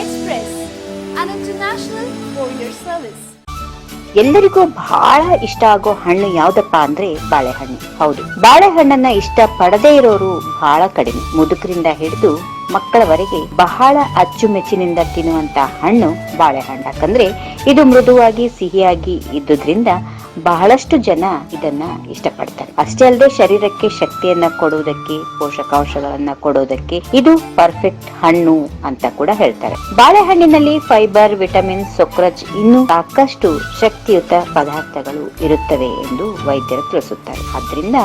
Express, an international. ಎಲ್ಲರಿಗೂ ಬಹಳ ಇಷ್ಟ ಆಗೋ ಹಣ್ಣು ಯಾವ್ದಪ್ಪ ಅಂದ್ರೆ ಬಾಳೆಹಣ್ಣು. ಹೌದು ಬಾಳೆಹಣ್ಣನ್ನ ಇಷ್ಟ ಪಡದೇ ಇರೋರು ಬಹಳ ಕಡಿಮೆ. ಮುದುಕರಿಂದ ಹಿಡಿದು ಮಕ್ಕಳವರೆಗೆ ಬಹಳ ಅಚ್ಚುಮೆಚ್ಚಿನಿಂದ ತಿನ್ನುವಂತ ಹಣ್ಣು ಬಾಳೆಹಣ್ಣು. ಯಾಕಂದ್ರೆ ಇದು ಮೃದುವಾಗಿ ಸಿಹಿಯಾಗಿ ಇದ್ದುದ್ರಿಂದ ಬಹಳಷ್ಟು ಜನ ಇದನ್ನ ಇಷ್ಟಪಡ್ತಾರೆ. ಅಷ್ಟೇ ಅಲ್ಲದೆ ಶರೀರಕ್ಕೆ ಶಕ್ತಿಯನ್ನ ಕೊಡುವುದಕ್ಕೆ, ಪೋಷಕಾಂಶಗಳನ್ನ ಕೊಡೋದಕ್ಕೆ ಇದು ಪರ್ಫೆಕ್ಟ್ ಹಣ್ಣು ಅಂತ ಕೂಡ ಹೇಳ್ತಾರೆ. ಬಾಳೆಹಣ್ಣಿನಲ್ಲಿ ಫೈಬರ್ ವಿಟಮಿನ್ ಸೊಕ್ರಜ್ ಇನ್ನು ಸಾಕಷ್ಟು ಶಕ್ತಿಯುತ ಪದಾರ್ಥಗಳು ಇರುತ್ತವೆ ಎಂದು ವೈದ್ಯರು ತಿಳಿಸುತ್ತಾರೆ. ಆದ್ರಿಂದ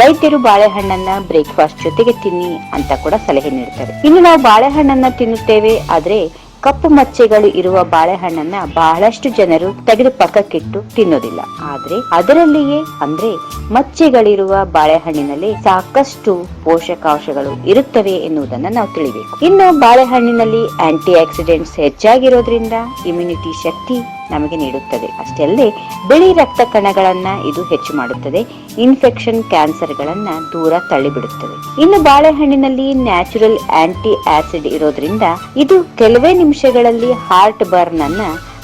ವೈದ್ಯರು ಬಾಳೆಹಣ್ಣನ್ನ ಬ್ರೇಕ್ಫಾಸ್ಟ್ ಜೊತೆಗೆ ತಿನ್ನಿ ಅಂತ ಕೂಡ ಸಲಹೆ ನೀಡುತ್ತಾರೆ ಇನ್ನು ನಾವು ಬಾಳೆಹಣ್ಣನ್ನ ತಿನ್ನುತ್ತೇವೆ, ಆದ್ರೆ ಕಪ್ಪು ಮಚ್ಚೆಗಳು ಇರುವ ಬಾಳೆಹಣ್ಣನ್ನ ಬಹಳಷ್ಟು ಜನರು ತೆಗೆದು ಪಕ್ಕಕ್ಕಿಟ್ಟು ತಿನ್ನೋದಿಲ್ಲ ಆದ್ರೆ ಅದರಲ್ಲಿಯೇ ಅಂದ್ರೆ ಮಚ್ಚೆಗಳಿರುವ ಬಾಳೆಹಣ್ಣಿನಲ್ಲಿ ಸಾಕಷ್ಟು ಪೋಷಕಾಂಶಗಳು ಇರುತ್ತವೆ ಎನ್ನುವುದನ್ನ ನಾವು ತಿಳಿಬೇಕು. ಇನ್ನು ಬಾಳೆಹಣ್ಣಿನಲ್ಲಿ ಆಂಟಿ ಆಕ್ಸಿಡೆಂಟ್ಸ್ ಹೆಚ್ಚಾಗಿರೋದ್ರಿಂದ ಇಮ್ಯುನಿಟಿ ಶಕ್ತಿ ನಮಗೆ ನೀಡುತ್ತದೆ. ಅಷ್ಟೇ ಅಲ್ಲದೆ ಬಿಳಿ ರಕ್ತ ಕಣಗಳನ್ನ ಇದು ಹೆಚ್ಚು ಮಾಡುತ್ತದೆ. ಇನ್ಫೆಕ್ಷನ್ ಕ್ಯಾನ್ಸರ್ಗಳನ್ನ ದೂರ ತಳ್ಳಿಬಿಡುತ್ತದೆ. ಇನ್ನು ಬಾಳೆಹಣ್ಣಿನಲ್ಲಿ ನ್ಯಾಚುರಲ್ ಆಂಟಿ ಆಸಿಡ್ ಇರೋದ್ರಿಂದ ಇದು ಕೆಲವೇ ನಿಮಿಷಗಳಲ್ಲಿ ಹಾರ್ಟ್ ಬರ್ನ್ ಅನ್ನ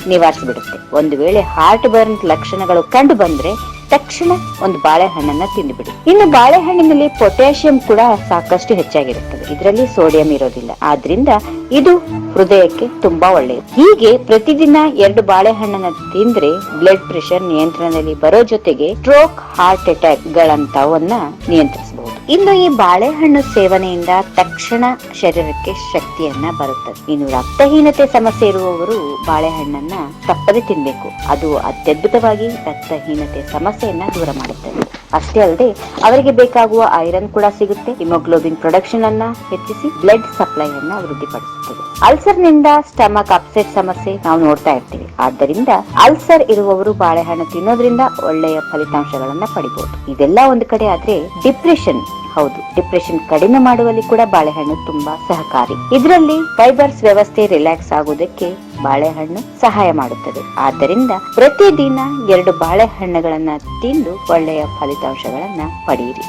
ನಿವಾರಿಸಿಬಿಡುತ್ತೆ. ಒಂದು ವೇಳೆ ಹಾರ್ಟ್ ಬರ್ನ್ ಲಕ್ಷಣಗಳು ಕಂಡು ಬಂದ್ರೆ ತಕ್ಷಣ ಒಂದು ಬಾಳೆಹಣ್ಣನ್ನ ತಿಂದುಬಿಡಿ. ಇನ್ನು ಬಾಳೆಹಣ್ಣಿನಲ್ಲಿ ಪೊಟ್ಯಾಷಿಯಂ ಕೂಡ ಸಾಕಷ್ಟು ಹೆಚ್ಚಾಗಿರುತ್ತದೆ. ಇದರಲ್ಲಿ ಸೋಡಿಯಂ ಇರೋದಿಲ್ಲ. ಆದ್ರಿಂದ ಇದು ಹೃದಯಕ್ಕೆ ತುಂಬಾ ಒಳ್ಳೆಯದು. ಹೀಗೆ ಪ್ರತಿದಿನ ಎರಡು ಬಾಳೆಹಣ್ಣನ್ನ ತಿಂದ್ರೆ ಬ್ಲಡ್ ಪ್ರೆಷರ್ ನಿಯಂತ್ರಣದಲ್ಲಿ ಬರೋ ಜೊತೆಗೆ ಸ್ಟ್ರೋಕ್ ಹಾರ್ಟ್ ಅಟ್ಯಾಕ್ ಗಳಂತವನ್ನ ನಿಯಂತ್ರಿಸಬಹುದು ಇನ್ನು ಈ ಬಾಳೆಹಣ್ಣು ಸೇವನೆಯಿಂದ ತಕ್ಷಣ ಶರೀರಕ್ಕೆ ಶಕ್ತಿಯನ್ನ ಬರುತ್ತದೆ ಇನ್ನು ರಕ್ತಹೀನತೆ ಸಮಸ್ಯೆ ಇರುವವರು ಬಾಳೆಹಣ್ಣನ್ನ ತಪ್ಪದೆ ತಿನ್ಬೇಕು. ಅದು ಅತ್ಯದ್ಭುತವಾಗಿ ರಕ್ತಹೀನತೆ ಸಮಸ್ಯೆಯನ್ನ ದೂರ ಮಾಡುತ್ತದೆ ಅಷ್ಟೇ ಅಲ್ಲದೆ ಅವರಿಗೆ ಬೇಕಾಗುವ ಐರನ್ ಕೂಡ ಸಿಗುತ್ತೆ. ಹಿಮೋಗ್ಲೋಬಿನ್ ಪ್ರೊಡಕ್ಷನ್ ಅನ್ನ ಹೆಚ್ಚಿಸಿ ಬ್ಲಡ್ ಸಪ್ಲೈ ಅನ್ನ ವೃದ್ಧಿಪಡಿಸುತ್ತದೆ ಅಲ್ಸರ್ನಿಂದ ಸ್ಟಮಕ್ ಅಪ್ಸೆಟ್ ಸಮಸ್ಯೆ ನಾವು ನೋಡ್ತಾ ಇರ್ತೀವಿ. ಆದ್ದರಿಂದ ಅಲ್ಸರ್ ಇರುವವರು ಬಾಳೆಹಣ್ಣು ತಿನ್ನೋದ್ರಿಂದ ಒಳ್ಳೆಯ ಫಲಿತಾಂಶಗಳನ್ನ ಪಡಿಬಹುದು ಇದೆಲ್ಲ ಒಂದು ಕಡೆ ಆದ್ರೆ ಡಿಪ್ರೆಷನ್ ಹೌದು ಡಿಪ್ರೆಷನ್ ಕಡಿಮೆ ಮಾಡುವಲ್ಲಿ ಕೂಡ ಬಾಳೆಹಣ್ಣು ತುಂಬಾ ಸಹಕಾರಿ. ಇದರಲ್ಲಿ ಫೈಬರ್ಸ್ ವ್ಯವಸ್ಥೆ ರಿಲ್ಯಾಕ್ಸ್ ಆಗುವುದಕ್ಕೆ ಬಾಳೆಹಣ್ಣು ಸಹಾಯ ಮಾಡುತ್ತದೆ. ಆದ್ದರಿಂದ ಪ್ರತಿದಿನ ಎರಡು ಬಾಳೆಹಣ್ಣುಗಳನ್ನ ತಿಂದು ಒಳ್ಳೆಯ ಫಲಿತಾಂಶಗಳನ್ನ ಪಡೆಯಿರಿ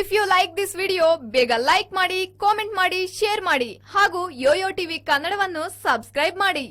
if you like this video ಬೇಗ ಲೈಕ್ ಮಾಡಿ ಕಾಮೆಂಟ್ ಮಾಡಿ ಶೇರ್ ಮಾಡಿ ಹಾಗೂ ಯೋಯೋ ಟಿವಿ ಕನ್ನಡವನ್ನು ಸಬ್ಸ್ಕ್ರೈಬ್ ಮಾಡಿ.